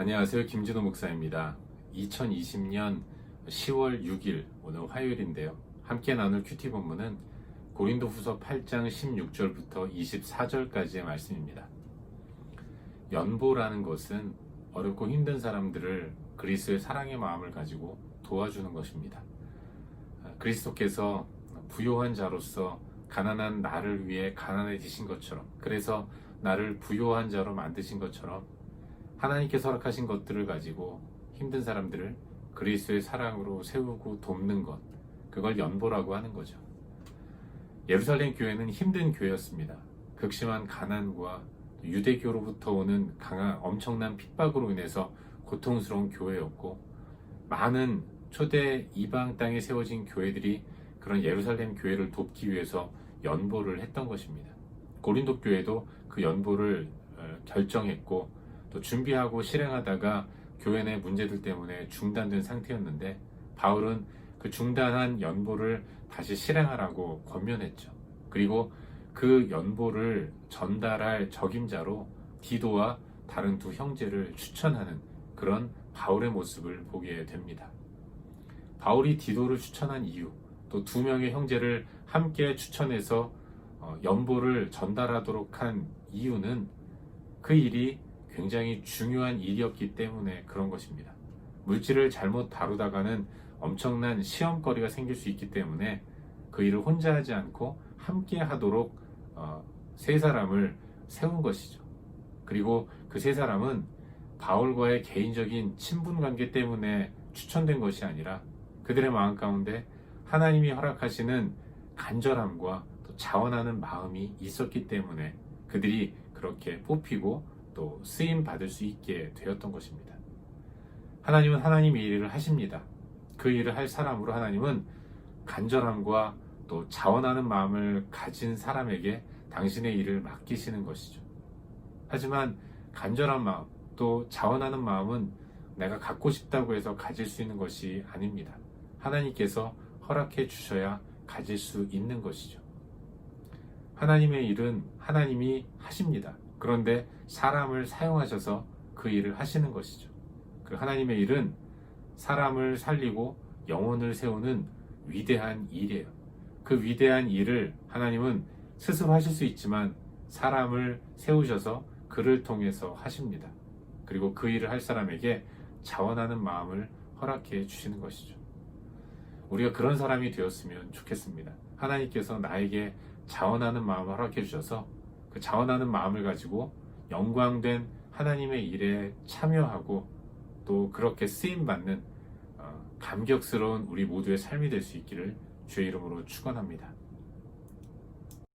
안녕하세요. 김진호 목사입니다. 2020년 10월 6일 오늘 화요일인데요. 함께 나눌 큐티 본문은 고린도 후서 8장 16절부터 24절까지의 말씀입니다. 연보라는 것은 어렵고 힘든 사람들을 그리스의 사랑의 마음을 가지고 도와주는 것입니다. 그리스도께서 부요한 자로서 가난한 나를 위해 가난해지신 것처럼 그래서 나를 부요한 자로 만드신 것처럼 하나님께서 허락하신 것들을 가지고 힘든 사람들을 그리스도의 사랑으로 세우고 돕는 것 그걸 연보라고 하는 거죠. 예루살렘 교회는 힘든 교회였습니다. 극심한 가난과 유대교로부터 오는 강한 엄청난 핍박으로 인해서 고통스러운 교회였고 많은 초대 이방 땅에 세워진 교회들이 그런 예루살렘 교회를 돕기 위해서 연보를 했던 것입니다. 고린도 교회도 그 연보를 어, 결정했고 또 준비하고 실행하다가 교회 내 문제들 때문에 중단된 상태였는데 바울은 그 중단한 연보를 다시 실행하라고 권면했죠. 그리고 그 연보를 전달할 적임자로 디도와 다른 두 형제를 추천하는 그런 바울의 모습을 보게 됩니다. 바울이 디도를 추천한 이유, 또 두 명의 형제를 함께 추천해서 어, 연보를 전달하도록 한 이유는 그 일이 굉장히 중요한 일이었기 때문에 그런 것입니다. 물질을 잘못 다루다가는 엄청난 시험거리가 생길 수 있기 때문에 그 일을 혼자 하지 않고 함께 하도록 어, 세 사람을 세운 것이죠. 그리고 그 세 사람은 바울과의 개인적인 친분 관계 때문에 추천된 것이 아니라 그들의 마음 가운데 하나님이 허락하시는 간절함과 또 자원하는 마음이 있었기 때문에 그들이 그렇게 뽑히고 또 쓰임 받을 수 있게 되었던 것입니다. 하나님은 하나님의 일을 하십니다. 그 일을 할 사람으로 하나님은 간절함과 또 자원하는 마음을 가진 사람에게 당신의 일을 맡기시는 것이죠. 하지만 간절한 마음, 또 자원하는 마음은 내가 갖고 싶다고 해서 가질 수 있는 것이 아닙니다. 하나님께서 허락해 주셔야 가질 수 있는 것이죠. 하나님의 일은 하나님이 하십니다. 그런데 사람을 사용하셔서 그 일을 하시는 것이죠. 그 하나님의 일은 사람을 살리고 영혼을 세우는 위대한 일이에요. 그 위대한 일을 하나님은 스스로 하실 수 있지만 사람을 세우셔서 그를 통해서 하십니다. 그리고 그 일을 할 사람에게 자원하는 마음을 허락해 주시는 것이죠. 우리가 그런 사람이 되었으면 좋겠습니다. 하나님께서 나에게 자원하는 마음을 허락해 주셔서 그 자원하는 마음을 가지고 영광된 하나님의 일에 참여하고 또 그렇게 쓰임 받는 어, 감격스러운 우리 모두의 삶이 될 수 있기를 주의 이름으로 축원합니다.